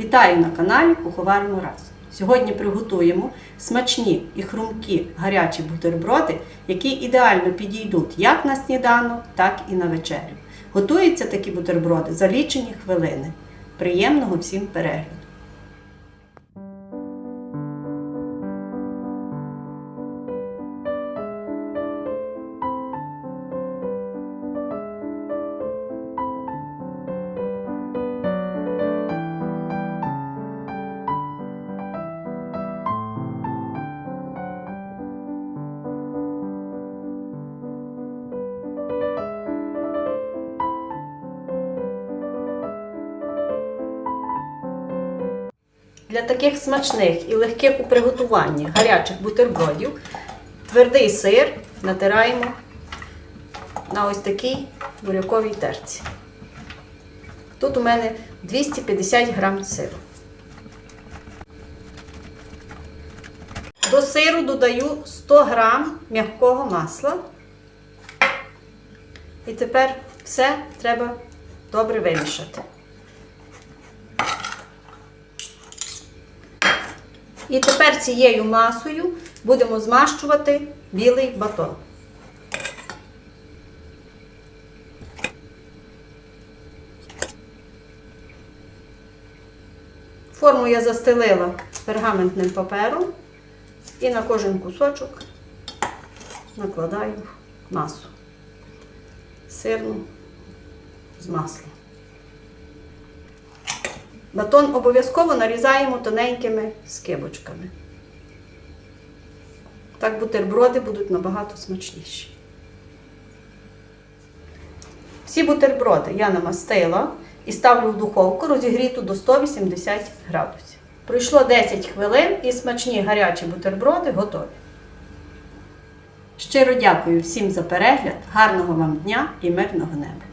Вітаю на каналі Куховаримо раз. Сьогодні приготуємо смачні і хрумкі гарячі бутерброди, які ідеально підійдуть як на сніданок, так і на вечерю. Готуються такі бутерброди за лічені хвилини. Приємного всім перегляду! Для таких смачних і легких у приготуванні гарячих бутербродів твердий сир натираємо на ось такій буряковій терці. Тут у мене 250 грам сиру. До сиру додаю 100 грам м'якого масла. І тепер все треба добре вимішати. І тепер цією масою будемо змащувати білий батон. Форму я застелила пергаментним папером і на кожен кусочок накладаю масу сирну з маслом. Батон обов'язково нарізаємо тоненькими скибочками. Так бутерброди будуть набагато смачніші. Всі бутерброди я намастила і ставлю в духовку розігріту до 180 градусів. Пройшло 10 хвилин і смачні гарячі бутерброди готові. Щиро дякую всім за перегляд, гарного вам дня і мирного неба!